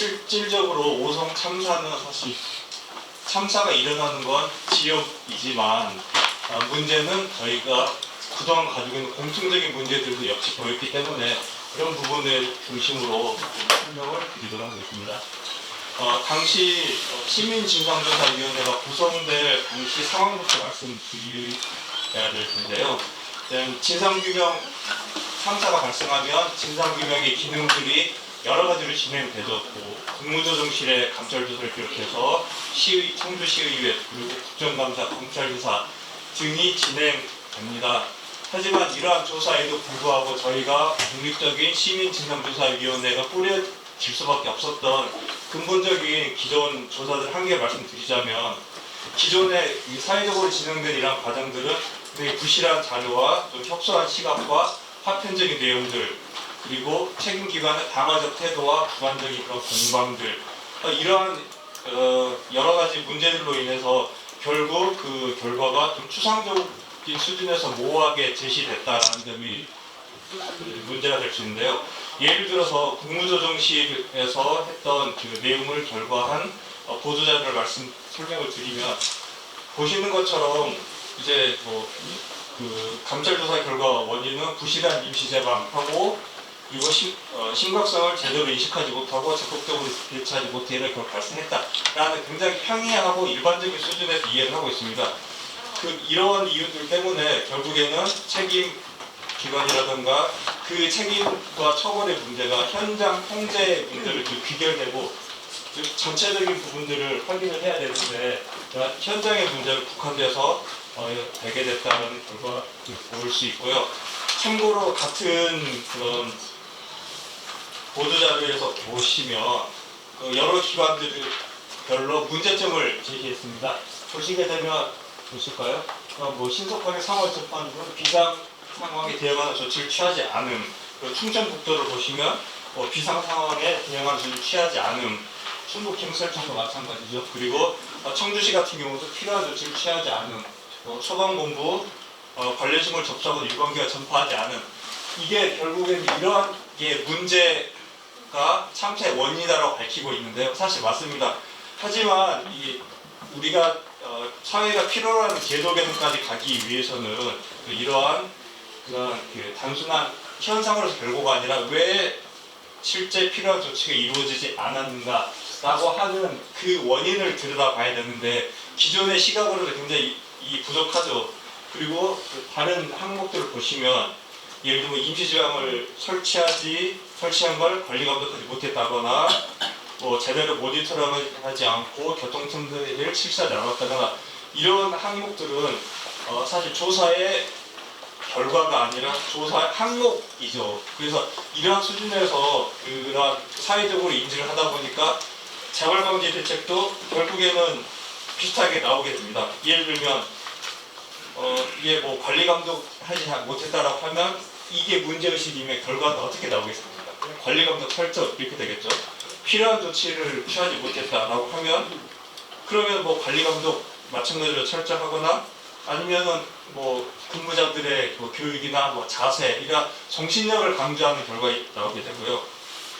실질적으로 오성 참사는 사실 참사가 일어나는 건 지역이지만 아, 문제는 저희가 그동안 가지고 있는 공통적인 문제들도 역시 보였기 때문에 그런 부분을 중심으로 좀 설명을 드리도록 하겠습니다. 어, 당시 어, 시민진상조사위원회가 구성될 당시 상황부터 말씀드려야 될 텐데요. 일단 진상규명 참사가 발생하면 진상규명의 기능들이 여러 가지로 진행되졌고 국무조 정실의 감찰조사를 비롯해서 시의, 청주시의회 그리고 국정감사, 검찰조사 등이 진행됩니다. 하지만 이러한 조사에도 불구하고 저희가 독립적인 시민진상조사위원회가 꾸려질 수밖에 없었던 근본적인 기존 조사들 한 개 말씀드리자면 기존에 이 사회적으로 진행된 이러한 과정들은 굉장히 부실한 자료와 또 협소한 시각과 파편적인 내용들 그리고 책임기관의 방어적 태도와 주관적인 그런 공방들 어, 이러한 어, 여러 가지 문제들로 인해서 결국 그 결과가 좀 추상적인 수준에서 모호하게 제시됐다는 점이 문제가 될 수 있는데요. 예를 들어서 국무조정실에서 했던 그 내용을 결과한 어, 보도자료를 말씀 설명을 드리면 보시는 것처럼 이제 뭐 그 감찰조사 결과 원인은 부실한 임시재방하고 그리고 심, 어, 심각성을 제대로 인식하지 못하고 적극적으로 대처하지 못해 결 발생했다라는 굉장히 평이하고 일반적인 수준에서 이해를 하고 있습니다. 그 이러한 이유들 때문에 결국에는 책임 기관이라든가 그 책임과 처벌의 문제가 현장 통제 문제를 좀 귀결되고 즉 전체적인 부분들을 확인을 해야 되는데 현장의 문제를 국한돼서 어, 되게 됐다는 결과를 볼수 있고요. 참고로 같은 그런 보도자료에서 보시면 그 여러 기관들별로 문제점을 제기했습니다. 보시게 되면 보실까요? 어, 뭐 신속하게 상황을 접하는 건 비상 상황에 대응하는 조치를 취하지 않음. 충청북도를 보시면 어, 비상 상황에 대응하는 조치를 취하지 않음. 충북 경찰청도 마찬가지죠. 그리고 어, 청주시 같은 경우도 필요한 조치를 취하지 않음. 어, 소방본부 어, 관련 신고를 접수하고 일관계가 전파하지 않음. 이게 결국엔 이러한 게 문제 가 참사의 원인이다라고 밝히고 있는데요. 사실 맞습니다. 하지만 이 우리가 어, 사회가 필요로 하는 제도 개선까지 가기 위해서는 그 이러한 그런 그 단순한 현상으로서 결과가 아니라 왜 실제 필요한 조치가 이루어지지 않았는가라고 하는 그 원인을 들여다봐야 되는데 기존의 시각으로도 굉장히 이 부족하죠. 그리고 그 다른 항목들을 보시면 예를 들면 임시지방을 설치하지 설치한 걸 관리 감독 하지 못했다거나 뭐 제대로 모니터링을 하지 않고 교통통제를 실시하지 않았다거나 이런 항목들은 어, 사실 조사의 결과가 아니라 조사 항목이죠. 그래서 이러한 수준에서 그런 사회적으로 인지를 하다 보니까 재발방지 대책도 결국에는 비슷하게 나오게 됩니다. 예를 들면 어, 이게 뭐 관리 감독 하지 못했다라고 하면 이게 문제의식임의 결과는 어떻게 나오겠습니까? 관리 감독 설정 이렇게 되겠죠. 필요한 조치를 취하지 못했다라고 하면 그러면 뭐 관리 감독 마찬가지로 철저하거나 아니면은 뭐 근무자들의 뭐 교육이나 뭐 자세 이런 정신력을 강조하는 결과가 나오게 되고요.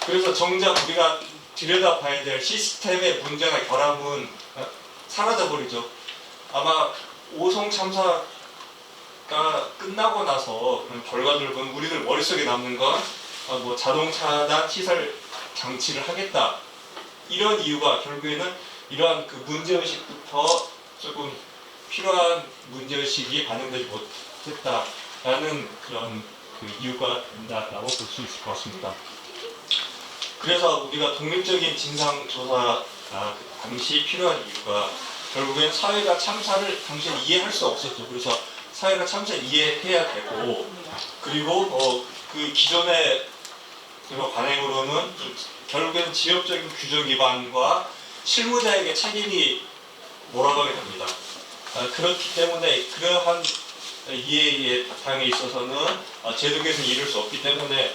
그래서 정작 우리가 들여다봐야 될 시스템의 문제가 결함은 사라져 버리죠. 아마 오송 참사가 끝나고 나서 결과들을 보면 우리들 머릿속에 남는 건 어, 뭐 자동차단 시설 장치를 하겠다 이런 이유가 결국에는 이러한 그 문제의식부터 조금 필요한 문제의식이 반영되지 못했다라는 그런 그 이유가 된다라고 볼 수 있을 것 같습니다. 그래서 우리가 독립적인 진상조사 아, 그 당시 필요한 이유가 결국엔 사회가 참사를 당시에 이해할 수 없었죠. 그래서 사회가 참사를 이해해야 되고 그리고 어, 그 기존의 관행으로는 좀 결국엔 지역적인 규정 기반과 실무자에게 책임이 몰아가게 됩니다. 아, 그렇기 때문에 그러한 이해의 바탕에 있어서는 어, 제도 개선이 이룰 수 없기 때문에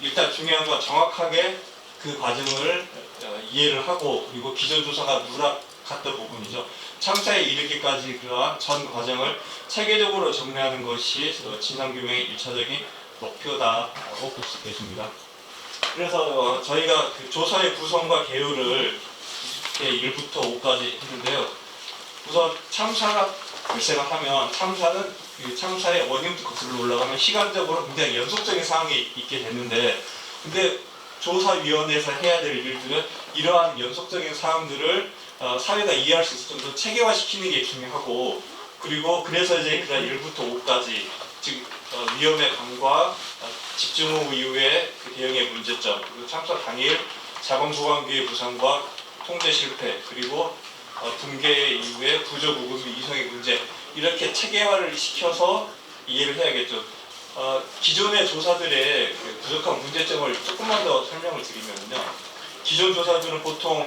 일단 중요한 건 정확하게 그 과정을 어, 이해를 하고 그리고 기존 조사가 누락했던 부분이죠. 참사에 이르기까지 그러한 전 과정을 체계적으로 정리하는 것이 어, 진상규명의 일차적인 목표다라고 볼 수 있겠습니다. 그래서 어, 저희가 그 조사의 구성과 개요를 이렇게 1부터 5까지 했는데요. 우선 참사가 발생을 하면 참사는 그 참사의 원인부터 거슬러 올라가면 시간적으로 굉장히 연속적인 상황이 있게 됐는데 근데 조사위원회에서 해야 될 일들은 이러한 연속적인 사항들을 어, 사회가 이해할 수 있을 정도로 체계화시키는 게 중요하고 그리고 그래서 이제 그냥 1부터 5까지 즉 어, 위험의 강과 어, 집중 후 이후의 그 대응의 문제점 그리고 참사 당일 자본보관기의 부상과 통제 실패 그리고 어, 붕괴 이후에 구조구금 이성의 문제 이렇게 체계화를 시켜서 이해를 해야겠죠. 어, 기존의 조사들의 그 부족한 문제점을 조금만 더 설명을 드리면요. 기존 조사들은 보통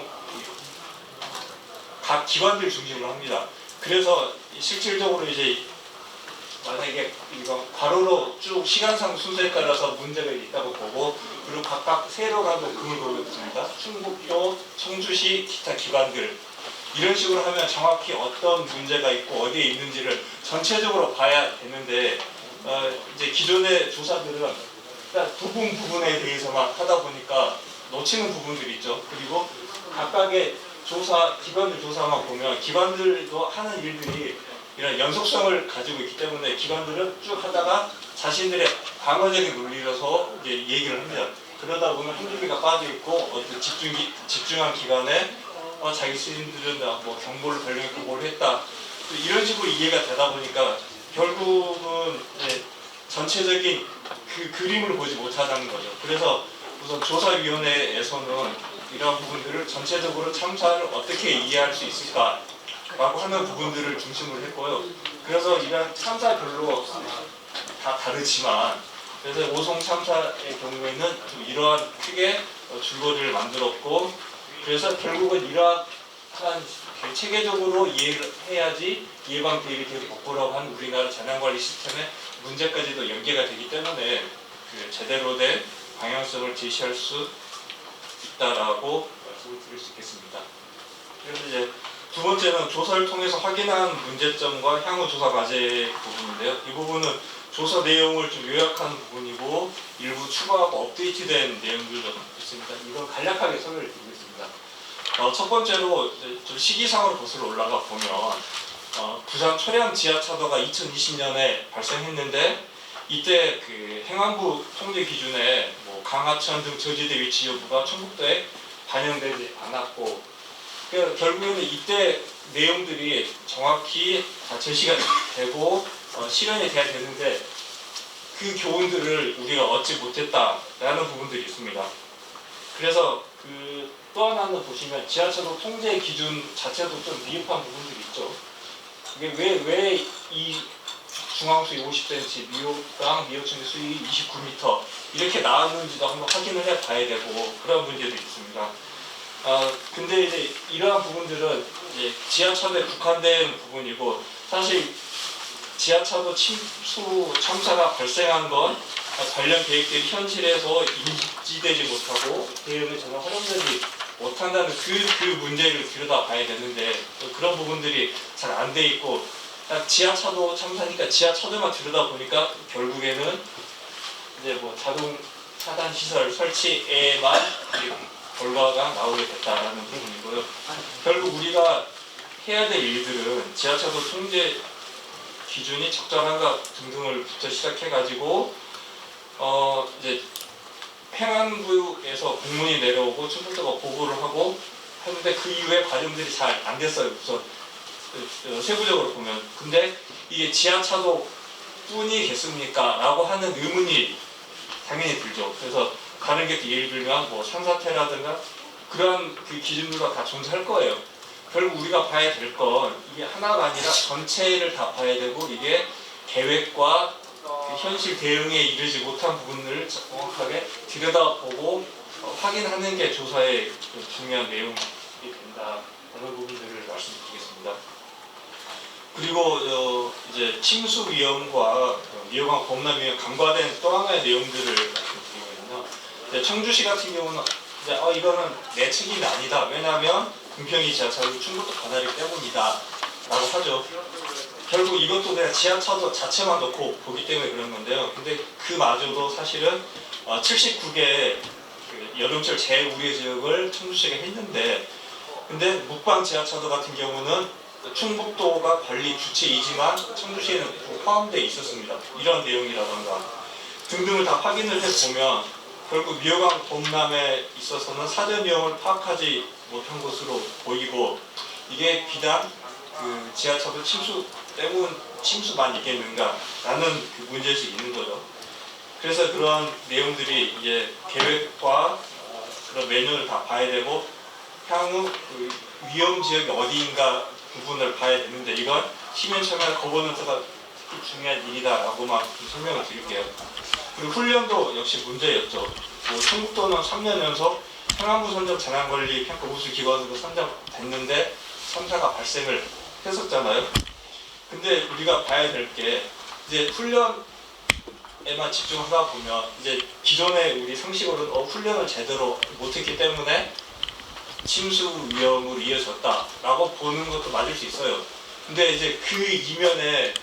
각 기관들 중심으로 합니다. 그래서 실질적으로 이제 만약에 이거 괄호로 쭉 시간상 순서에 따라서 문제가 있다고 보고 그리고 각각 세로라고 금을 보겠습니다. 충북도, 청주시, 기타 기관들 이런 식으로 하면 정확히 어떤 문제가 있고 어디에 있는지를 전체적으로 봐야 되는데 어, 이제 기존의 조사들은 부분 부분에 대해서만 하다 보니까 놓치는 부분들이 있죠. 그리고 각각의 조사 기관들 조사만 보면 기관들도 하는 일들이 이런 연속성을 가지고 있기 때문에 기관들은 쭉 하다가 자신들의 방어적인 논리로서 이제 얘기를 합니다. 그러다 보면 한두개가 빠져 있고 어떤 집중 집중한 기간에 어, 자기 스님들은 뭐 경보를 발령했고 뭘 했다 이런 식으로 이해가 되다 보니까 결국은 전체적인 그 그림을 보지 못하다는 거죠. 그래서 우선 조사위원회에서는 이런 부분들을 전체적으로 참사를 어떻게 이해할 수 있을까라고 하는 부분들을 중심으로 했고요. 그래서 이런 참사별로 다 다르지만 그래서 오송 참사의 경우에는 좀 이러한 크게 어, 줄거리를 만들었고 그래서 결국은 이러한 그 체계적으로 이해를 해야지 예방 대응이 계속 복구라고 하는 우리나라 재난관리 시스템의 문제까지도 연계가 되기 때문에 그 제대로 된 방향성을 제시할 수 있다라고 말씀을 드릴 수 있겠습니다. 그래서 이제 두 번째는 조사를 통해서 확인한 문제점과 향후 조사 과제 부분인데요. 이 부분은 조사 내용을 좀 요약한 부분이고 일부 추가하고 업데이트된 내용들도 있습니다. 이건 간략하게 설명을 드리겠습니다. 어, 첫 번째로 좀 시기상으로 거슬러 올라가 보면 어, 부산 초량 지하차도가 2020년에 발생했는데 이때 그 행안부 통제 기준에 뭐 강하천 등 저지대 위치 여부가 충북도에 반영되지 않았고 그 결국에는 이때 내용들이 정확히 다 제시가 되고 어, 실현이 돼야 되는데 그 교훈들을 우리가 얻지 못했다라는 부분들이 있습니다. 그래서 그 또 하나는 보시면 지하철도 통제 기준 자체도 좀 미흡한 부분들이 있죠. 이게 왜 왜 이 중앙 수위 50cm, 미호랑 미호층의 수위 29m 이렇게 나왔는지도 한번 확인을 해 봐야 되고 그런 문제도 있습니다. 아 근데 이제 이러한 부분들은 이제 지하철에 국한된 부분이고 사실 지하차도 침수 참사가 발생한 건 관련 계획들이 현실에서 인지되지 못하고 대응이 전혀 활용되지 못한다는 그, 그 문제를 들여다봐야 되는데 또 그런 부분들이 잘 안 돼 있고 그냥 지하차도 참사니까 지하차도만 들여다보니까 결국에는 이제 뭐 자동 차단 시설 설치에만 결과가 나오게 됐다라는 부분이고요. 결국 우리가 해야 될 일들은 지하차도 통제 기준이 적절한가 등등을부터 시작해가지고 어 이제 행안부에서 공문이 내려오고 충북도가 보고를 하고 했는데 그 이후에 과정들이 잘 안 됐어요. 우선 그, 세부적으로 보면 근데 이게 지하차도 뿐이겠습니까? 라고 하는 의문이 당연히 들죠. 그래서 다른 게 예를 들면 뭐 산사태라든가 그런 그 기준들과 다 존재할 거예요. 결국 우리가 봐야 될 건 이게 하나가 아니라 전체를 다 봐야 되고 이게 계획과 그 현실 대응에 이르지 못한 부분을 정확하게 들여다보고 어, 확인하는 게 조사의 그 중요한 내용이 된다. 그런 부분들을 말씀드리겠습니다. 그리고 어, 이제 침수 위험과 위험한 범람 위험 간과된 또 하나의 내용들을 말씀드리면요. 청주시 같은 경우는 이제 어, 이거는 내 책임이 아니다. 왜냐하면 금평이 지하철이 충북도 관할이기 때문이다. 라고 하죠. 결국 이것도 내가 지하차도 자체만 놓고 보기 때문에 그런 건데요. 근데 그마저도 사실은 79개 여름철 제일 우회 지역을 청주시가 했는데 근데 묵방 지하차도 같은 경우는 충북도가 관리 주체이지만 청주시에는 포함되어 있었습니다. 이런 내용이라던가 등등을 다 확인을 해보면 결국 미호강 범람에 있어서는 사전 위험을 파악하지 못한 것으로 보이고 이게 비단 그 지하차도 침수 때문 침수만 있겠는가라는 그 문제의식이 있는 거죠. 그래서 그런 내용들이 이제 계획과 어, 그런 매뉴얼을 다 봐야 되고 향후 그 위험 지역이 어디인가 부분을 봐야 되는데 이건 시민 참여 거버넌스가 특히 중요한 일이다라고만 좀 설명을 드릴게요. 그리고 훈련도 역시 문제였죠. 뭐 충북도는 3년 연속 행안부 선정 재난관리 평가 우수 기관으로 선정됐는데 참사가 발생을 했었잖아요. 근데 우리가 봐야 될 게 이제 훈련에만 집중하다 보면 이제 기존의 우리 상식으로는 어, 훈련을 제대로 못했기 때문에 침수 위험으로 이어졌다라고 보는 것도 맞을 수 있어요. 근데 이제 그 이면에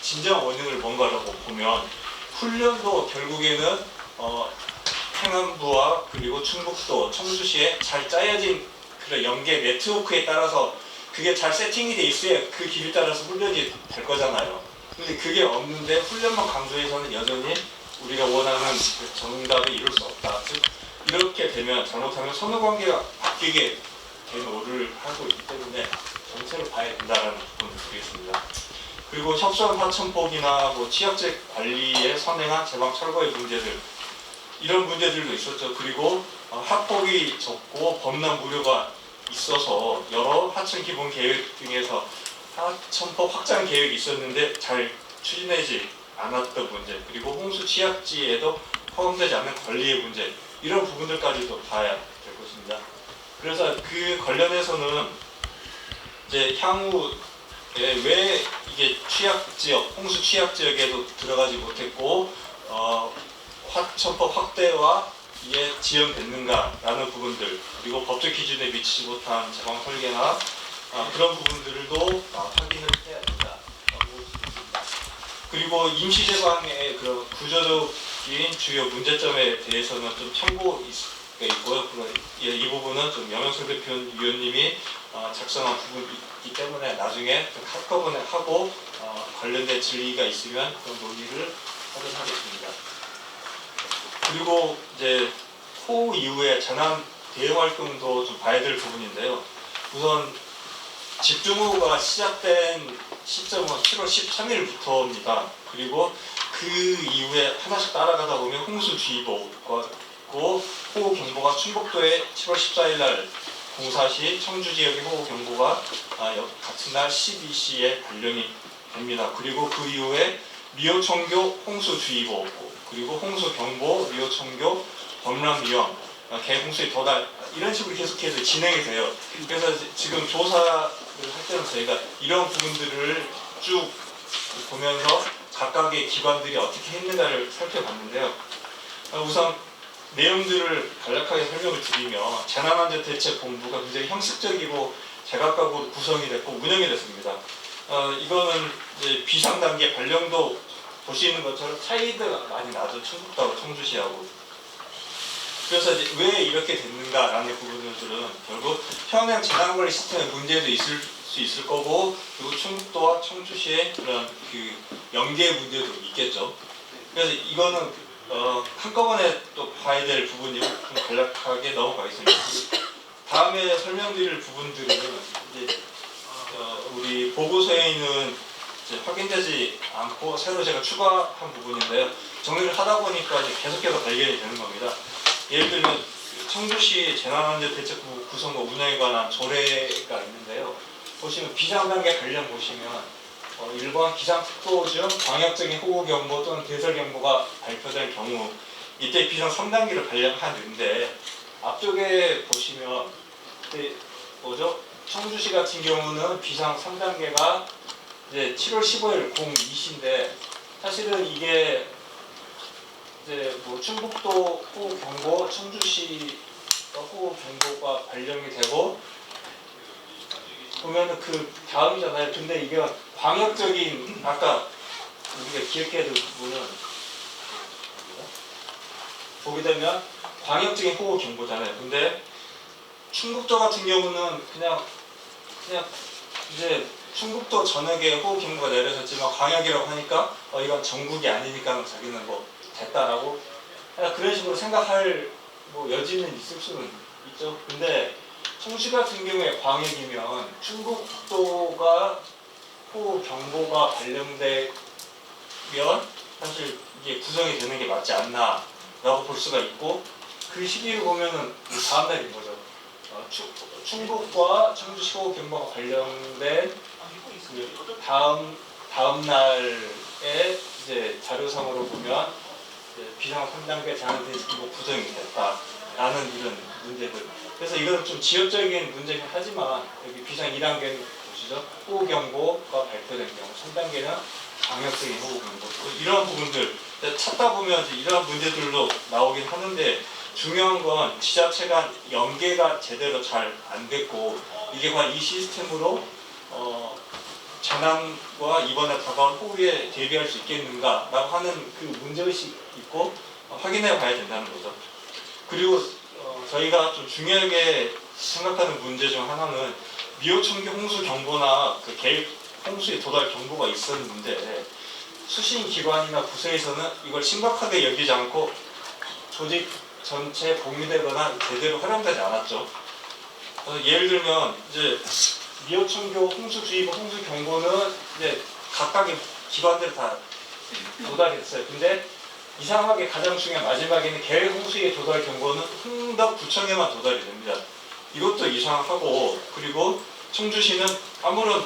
진정 원인을 뭔가라고 보면 훈련도 결국에는 어, 행안부와 그리고 충북도, 청주시에 잘 짜여진 그런 연계 네트워크에 따라서 그게 잘 세팅이 돼 있어야 그 길을 따라서 훈련이 될 거잖아요. 근데 그게 없는데 훈련만 강조해서는 여전히 우리가 원하는 그 정답을 이룰 수 없다. 즉 이렇게 되면 잘못하면 선후 관계가 바뀌게 되는 오류를 하고 있기 때문에 전체를 봐야 된다는 부분을 드리겠습니다. 그리고 협선 하천폭이나 뭐 취약제 관리에 선행한 제방 철거의 문제들 이런 문제들도 있었죠. 그리고 어, 학폭이 적고 범람 무료가 있어서 여러 하천 기본 계획 등에서 하천폭 확장 계획이 있었는데 잘 추진되지 않았던 문제 그리고 홍수 취약지에도 포함되지 않는 관리의 문제 이런 부분들까지도 봐야 될 것입니다. 그래서 그 관련해서는 이제 향후에 왜 이게 취약 지역, 홍수 취약 지역에도 들어가지 못했고 어, 화천법 확대와 이게 지연됐는가라는 부분들 그리고 법적 기준에 미치지 못한 제방 설계나 아, 그런 부분들도 아, 확인을 해야 된다. 그리고 임시 제방의 그 구조적 인 주요 문제점에 대해서는 좀 참고가 있고요. 그런- 예, 이 부분은 좀 영영석 대표 위원님이 어, 작성한 부분이기 때문에 나중에 좀 한꺼번에 하고 어, 관련된 질의가 있으면 그 논의를 하도록 하겠습니다. 그리고 이제 호우 이후에 재난 대응 활동도 좀 봐야 될 부분인데요. 우선 집중호우가 시작된 시점은 7월 13일부터입니다. 그리고 그 이후에 하나씩 따라가다 보면 홍수 주의보가 있고 호우 경보가 충북도에 7월 14일 날 공사시 청주 지역의 호우 경보가 아, 여- 같은 날 12시에 발령이 됩니다. 그리고 그 이후에 미호 청교 홍수 주의보 그리고 홍수 경보 미호 청교 범람 위험 아, 개홍수의 도달 이런 식으로 계속해서 진행이 돼요. 그래서 지- 지금 조사를 할 때는 저희가 이런 부분들을 쭉 보면서 각각의 기관들이 어떻게 했는가를 살펴봤는데요. 아, 우선 내용들을 간략하게 설명을 드리면 재난안전 대책 본부가 굉장히 형식적이고 제각각으로 구성이 됐고 운영이 됐습니다. 어, 이거는 이제 비상 단계 발령도 보시는 것처럼 차이가 많이 나죠. 충북도하고 청주시하고. 그래서 이제 왜 이렇게 됐는가라는 부분들은 결국 평양 재난관리 시스템에 문제도 있을 수 있을 거고 그리고 충북도와 청주시의 그런 그 연계 문제도 있겠죠. 그래서 이거는 어, 한꺼번에 또 봐야 될 부분이고 좀 간략하게 넘어가겠습니다. 다음에 설명드릴 부분들은 이제 어, 우리 보고서에 있는 확인되지 않고 새로 제가 추가한 부분인데요. 정리를 하다 보니까 계속해서 발견이 되는 겁니다. 예를 들면 그 청주시 재난안전대책부 구성과 운영에 관한 조례가 있는데요. 보시면 비상단계 관련 보시면 어, 일반 기상특보 중 광역적인 호우경보 또는 대설경보가 발표될 경우 이때 비상 3단계를 발령하는데 앞쪽에 보시면 뭐죠? 청주시 같은 경우는 비상 3단계가 이제 7월 15일 02시인데 사실은 이게 이제 뭐 충북도 호우 경보, 청주시 호우 경보가 발령이 되고 보면은 그 다음이잖아요. 근데 이게 광역적인 아까 우리가 기억해야 될 부분은 보게 되면 광역적인 호우 경보잖아요. 근데 충북도 같은 경우는 그냥 그냥 이제 충북도 전역에 호우 경보가 내려졌지만 광역이라고 하니까 어 이건 전국이 아니니까 자기는 뭐 됐다라고 그런 식으로 생각할 뭐 여지는 있을 수는 있죠. 근데 청주 같은 경우에 광역이면 충북도가 호우 경보가 발령되면 사실 이게 구성이 되는 게 맞지 않나라고 볼 수가 있고 그 시기를 보면은 다음 날인 거죠. 어, 충- 충북과 청주시 호우 경보가 발령된 그 다음 다음 날에 이제 자료상으로 보면 비상 3단계 재난대책기구 구성이 됐다라는 이런 문제들. 그래서 이건 좀 지역적인 문제긴 하지만 여기 비상 2단계는 보시죠. 호우 경보가 발표된 경우 3단계는 강력적인 호우 경보. 뭐 이런 부분들 찾다 보면 이런 문제들도 나오긴 하는데 중요한 건 지자체가 연계가 제대로 잘 안 됐고 이게 과연 이 시스템으로 어, 재난과 이번에 다가올 호우에 대비할 수 있겠는가라고 하는 그 문제의식이 있고 어, 확인해 봐야 된다는 거죠. 그리고 어, 저희가 좀 중요하게 생각하는 문제 중 하나는 미호청기 홍수 경보나 그 계획 홍수에 도달 경보가 있었는데 수신 기관이나 부서에서는 이걸 심각하게 여기지 않고 조직 전체 공유되거나 제대로 활용되지 않았죠. 어, 예를 들면 이제 미호청교 홍수주의보 홍수경보는 이제 각각의 기관들 다 도달이 됐어요. 근데 이상하게 가장 중요한 마지막에는 계획 홍수의 도달 경보는 흥덕구청에만 도달이 됩니다. 이것도 이상하고 그리고 청주시는 아무런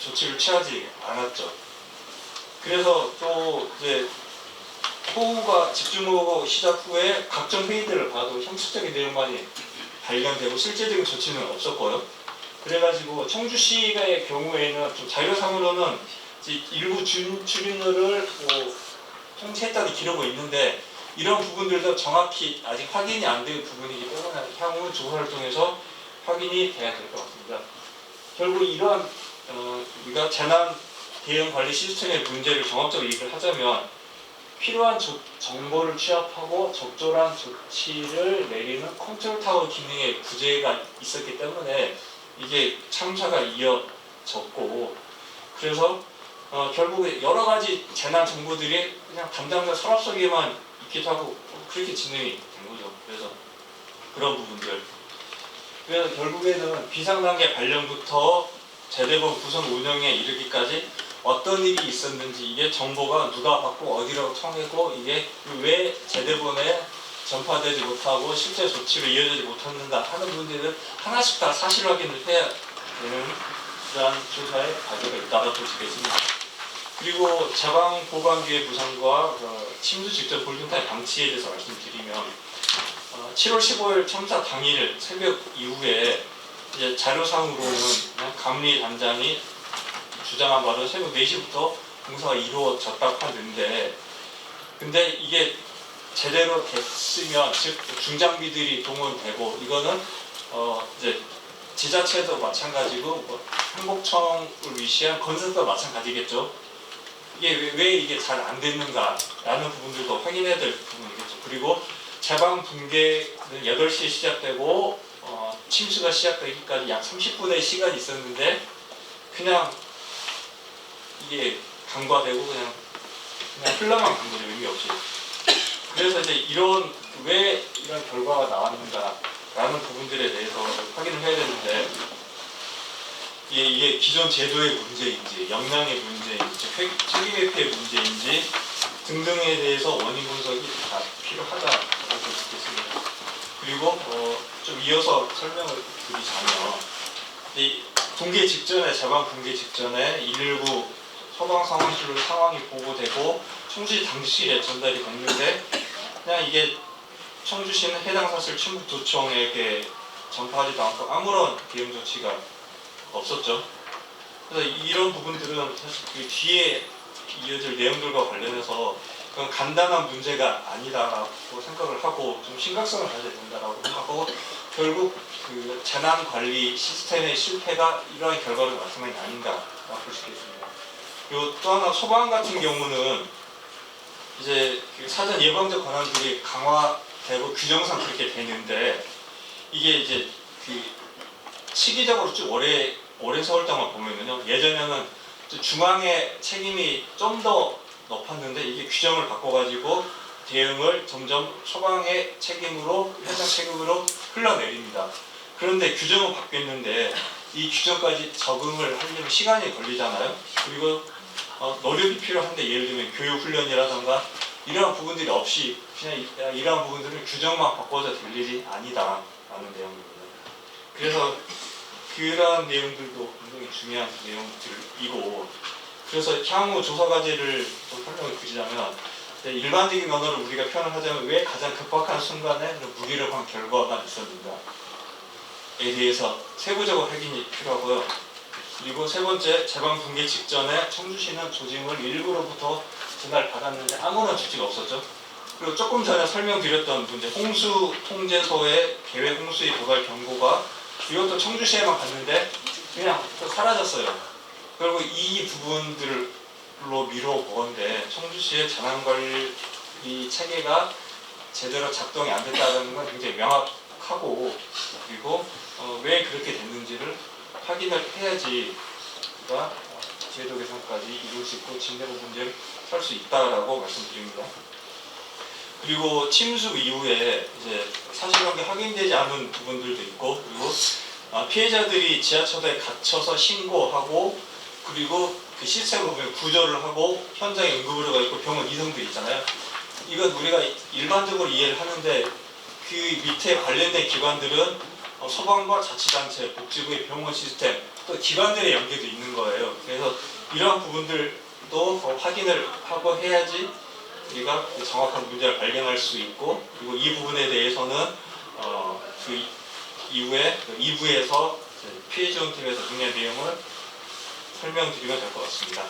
조치를 취하지 않았죠. 그래서 또 이제 호우가 집중호우 시작 후에 각종 회의들을 봐도 형식적인 내용만이 발견되고 실제적인 조치는 없었고요. 그래가지고 청주시의 경우에는 좀 자료상으로는 일부 주, 주민들을 뭐 통치했다는 기록은 있는데 이런 부분들도 정확히 아직 확인이 안 된 부분이기 때문에 향후 조사를 통해서 확인이 돼야 될 것 같습니다. 결국 이러한 어, 우리가 재난 대응 관리 시스템의 문제를 종합적으로 얘기를 하자면 필요한 조- 정보를 취합하고 적절한 조치를 내리는 컨트롤 타워 기능의 부재가 있었기 때문에 이게 참사가 이어졌고 그래서 어, 결국에 여러 가지 재난 정보들이 그냥 담당자 서랍 속에만 있기도 하고 그렇게 진행이 된 거죠. 그래서 그런 부분들. 그래서 결국에는 비상단계 발령부터 제대본 구성 운영에 이르기까지 어떤 일이 있었는지 이게 정보가 누가 받고 어디로 통했고 이게 왜 제대본에 전파되지 못하고 실제 조치로 이어지지 못했는가 하는 문제를 하나씩 다 사실 확인을 해야 되는 그러한 조사의 과제가 있다고 있습니다. 그리고 자방 보관기의 부상과 그 침수 직접 골든타임 방치에 대해서 말씀드리면 어, 7월 15일 참사 당일 새벽 이후에 이제 자료상으로는 감리 단장이 주장한 바로 새벽 4시부터 공사가 이루어졌다고 하는데 근데 이게 제대로 됐으면 즉 중장비들이 동원되고 이거는 어 이제 지자체도 마찬가지고 뭐 행복청을 위시한 건설도 마찬가지겠죠. 이게 왜, 왜 이게 잘 안 됐는가라는 부분들도 확인해야 될 부분이겠죠. 그리고 제방 붕괴는 8시에 시작되고 어, 침수가 시작되기까지 약 30분의 시간이 있었는데 그냥 이게 간과되고 그냥 그냥 흘러만 간 거죠 의미 없이. 그래서 이제 이런 왜 이런 결과가 나왔는가라는 부분들에 대해서 확인을 해야 되는데 이게, 이게 기존 제도의 문제인지 역량의 문제인지 회- 책임회피의 문제인지 등등에 대해서 원인 분석이 다 필요하다고 볼 수 있겠습니다. 그리고 어, 좀 이어서 설명을 드리자면 이 붕괴 직전에 자방 붕괴 직전에 119 소방 상황실로 상황이 보고되고 청주시 당시에 전달이 됐는데 그냥 이게 청주시는 해당 사실 충북도청에게 전파하지도 않고 아무런 대응 조치가 없었죠. 그래서 이런 부분들은 사실 그 뒤에 이어질 내용들과 관련해서 그건 간단한 문제가 아니다라고 생각을 하고 좀 심각성을 가져야 된다라고 하고 결국 그 재난 관리 시스템의 실패가 이러한 결과를 나타낸 게 아닌가라고 볼 수 있겠습니다. 그리고 또 하나 소방 같은 경우는 이제 그 사전 예방적 권한들이 강화 되고 규정상 그렇게 되는데 이게 이제 그 시기적으로 쭉 오래 세월 동안 보면은요 예전에는 좀 중앙의 책임이 좀 더 높았는데 이게 규정을 바꿔가지고 대응을 점점 소방의 책임으로 현장 책임으로 흘러내립니다. 그런데 규정은 바뀌었는데 이 규정까지 적응을 하려면 시간이 걸리잖아요. 그리고 어, 노력이 필요한데 예를 들면 교육 훈련이라던가 이러한 부분들이 없이 그냥 이- 아, 이러한 부분들을 규정만 바꿔서 될 일이 아니다라는 내용입니다. 그래서 그러한 내용들도 굉장히 중요한 내용들이고 그래서 향후 조사 과제를 좀 설명을 드리자면 네, 일반적인 언어를 우리가 표현을 하자면 왜 가장 급박한 순간에 그런 무기력한 결과가 있었는가에 대해서 세부적으로 확인이 필요하고요. 그리고 세 번째 재방 붕괴 직전에 청주시는 조짐을 일부로부터 전달 받았는데 아무런 조치가 없었죠. 그리고 조금 전에 설명드렸던 문제 홍수 통제소의 계획 홍수의 도달 경고가 이것도 청주시에만 갔는데 그냥 또 사라졌어요. 그리고 이 부분들로 미뤄보건데 청주시의 재난관리 체계가 제대로 작동이 안 됐다는 건 굉장히 명확하고 그리고 어, 왜 그렇게 됐는지를 확인을 해야지 제도 개선까지 있고 진대고 문제를 살수 있다라고 말씀드립니다. 그리고 침수 이후에 이제 사실관계 확인되지 않은 부분들도 있고 그리고 아, 피해자들이 지하철에 갇혀서 신고하고 그리고 그 시스템을 보면 구조를 하고 현장에 응급의료가 있고 병원 이송도 있잖아요. 이건 우리가 일반적으로 이해를 하는데 그 밑에 관련된 기관들은 어, 소방과 자치단체, 복지부의 병원 시스템, 또 기관들의 연계도 있는 거예요. 그래서 이러한 부분들도 어, 확인을 하고 해야지 우리가 그 정확한 문제를 발견할 수 있고 그리고 이 부분에 대해서는 어, 그 이- 이후에 그 2부에서 피해 지원 팀에서 중요한 내용을 설명드리면 될 것 같습니다.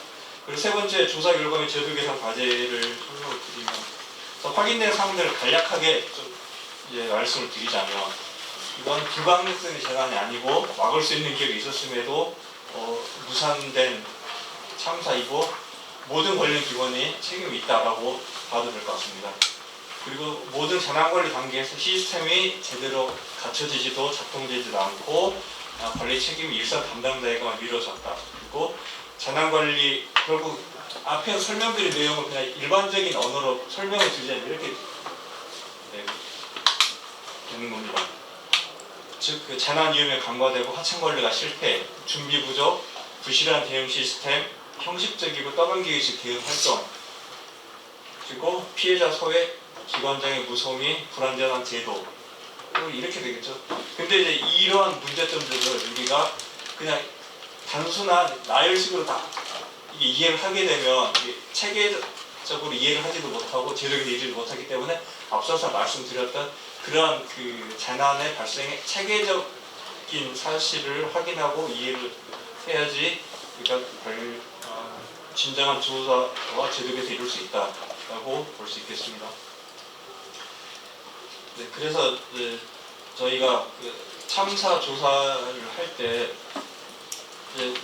그리고 세 번째 조사 결과의 제도 개선 과제를 설명을 드리면 또 확인된 사항들을 간략하게 좀 이제 말씀을 드리자면 이건 불가항력성의 재난이 아니고 막을 수 있는 기회가 있었음에도 어, 무산된 참사이고 모든 기관이 책임이 있다라고 봐도 될 것 같습니다. 그리고 모든 재난관리 단계에서 시스템이 제대로 갖춰지지도 작동되지도 않고 아, 관리 책임이 일선 담당자에게만 미뤄졌다. 그리고 재난관리 결국 앞에서 설명드린 내용을 그냥 일반적인 언어로 설명을 드리자면 이렇게 네, 되는 겁니다. 즉, 그 재난 위험에 간과되고 하층 관리가 실패, 준비 부족, 부실한 대응 시스템, 형식적이고 떠넘기식 대응 활동, 그리고 피해자 소외, 기관장의 무소미, 불안전한 제도, 그리고 이렇게 되겠죠. 근데 이제 이러한 문제점들을 우리가 그냥 단순한 나열식으로 다 이해를 하게 되면 체계적으로 이해를 하지도 못하고 제대로 이해를 못하기 때문에 앞서서 말씀드렸던 그러한 그 재난의 발생의 체계적인 사실을 확인하고 이해를 해야지 우리가 별 어, 진정한 조사와 제도에서 이룰 수 있다라고 볼 수 있겠습니다. 네, 그래서 이제 저희가 그 참사 조사를 할때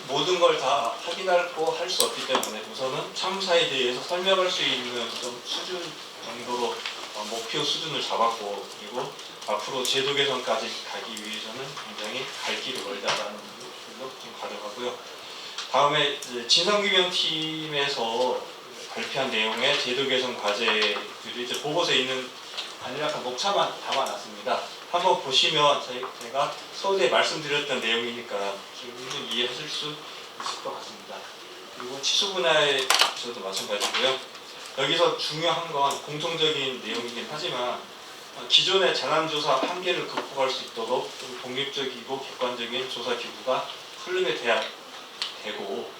모든 걸 다 확인하고 할 수 없기 때문에 우선은 참사에 대해서 설명할 수 있는 좀 수준 정도로 어, 목표 수준을 잡았고 그리고 앞으로 제도 개선까지 가기 위해서는 굉장히 갈 길이 멀다라는 걸로 좀 가져가고요. 다음에 이제 진상규명 팀에서 발표한 내용의 제도 개선 과제들이 이제 보고서에 있는 간략한 녹차만 담아놨습니다. 한번 보시면 제가 서두에 말씀드렸던 내용이니까 충분히 이해하실 수 있을 것 같습니다. 그리고 치수 분야에서도 마찬가지고요. 여기서 중요한 건 공통적인 내용이긴 하지만 어, 기존의 재난조사 한계를 극복할 수 있도록 좀 독립적이고 객관적인 조사 기구가 설립이 돼야 되고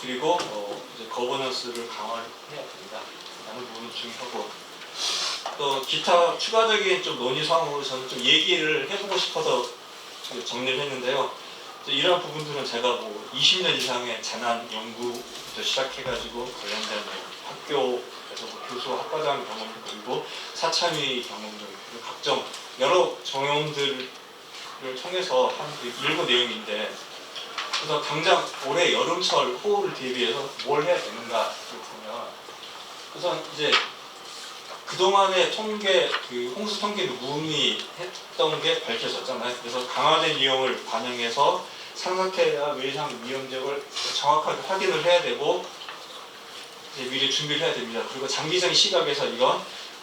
그리고 어, 이제 거버넌스를 강화해야 됩니다. 라는 부분이 중요하고 또 기타 추가적인 좀 논의 사항으로 저는 좀 얘기를 해보고 싶어서 그 정리를 했는데요. 이런 부분들은 제가 뭐 20년 이상의 재난 연구부터 시작해가지고 관련된 학교에서 뭐 교수 학과장 경험 그리고 사참위 경험들 그리고 각종 여러 경험들을 통해서 한그 일부 내용인데 그래서 당장 올해 여름철 호우를 대비해서 뭘 해야 되는가 보면 우선 이제 그동안의 통계, 그 홍수 통계는 무의미했던 게 밝혀졌잖아요. 그래서 강화된 이용을 반영해서 산사태와 외상 위험적을 정확하게 확인을 해야 되고 이제 미리 준비를 해야 됩니다. 그리고 장기적인 시각에서 이건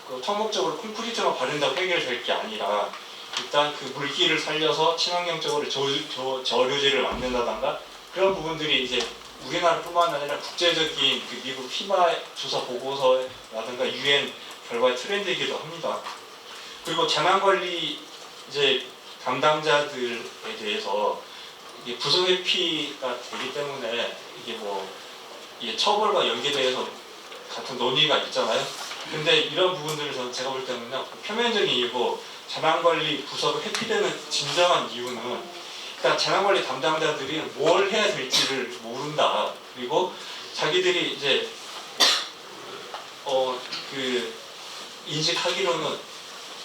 그 토목적으로 콘크리트만 바른다고 해결될 게 아니라 일단 그 물기를 살려서 친환경적으로 저, 저, 저류지를 만든다던가 그런 부분들이 이제 우리나라뿐만 아니라 국제적인 그 미국 피마 조사 보고서라든가 유엔 결과의 트렌드이기도 합니다. 그리고 재난 관리 이제 담당자들에 대해서 이게 부서 회피가 되기 때문에 이게 뭐 이게 처벌과 연계돼서 같은 논의가 있잖아요. 근데 이런 부분들을 저는 제가 볼 때는 요 표면적인 이유고 재난관리 부서가 회피되는 진정한 이유는 일단 재난관리 담당자들이 뭘 해야 될지를 모른다. 그리고 자기들이 이제 어 그 인식하기로는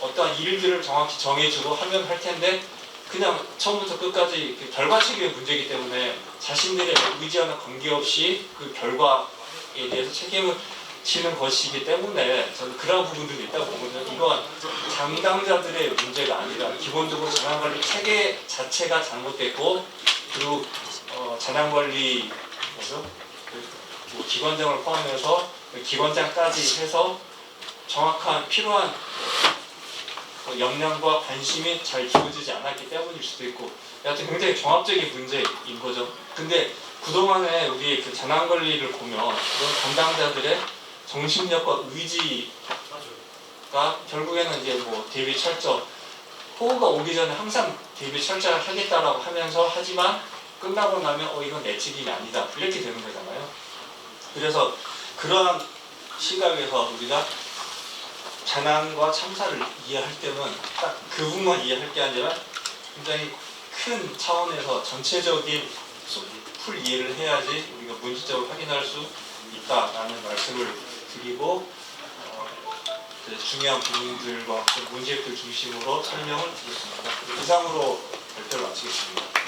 어떠한 일들을 정확히 정해주고 하면 할 텐데 그냥 처음부터 끝까지 그 결과책임의 문제이기 때문에 자신들의 의지와는 관계없이 그 결과에 대해서 책임을 지는 것이기 때문에 저는 그런 부분들이 있다고 보거든요. 이건 담당자들의 문제가 아니라 기본적으로 재난관리 체계 자체가 잘못됐고 그리고 어, 재난관리 뭐죠? 그, 뭐 기관장을 포함해서 그 기관장까지 해서 정확한 필요한 어, 역량과 관심이 잘 기울어지지 않았기 때문일 수도 있고 여하튼 굉장히 종합적인 문제인 거죠. 근데 그동안에 우리 그 재난관리를 보면 그런 담당자들의 정신력과 의지가 결국에는 이제 뭐 대비 철저 호우가 오기 전에 항상 대비 철저를 하겠다라고 하면서 하지만 끝나고 나면 어 이건 내 책임이 아니다 이렇게 되는 거잖아요. 그래서 그러한 시각에서 우리가 재난과 참사를 이해할 때는 딱 그 부분만 이해할 게 아니라 굉장히 큰 차원에서 전체적인 수- 풀 이해를 해야지 우리가 문제적으로 확인할 수 있다라는 말씀을 드리고 어, 중요한 부분들과 그 문제들 중심으로 설명을 드렸습니다. 이상으로 발표를 마치겠습니다.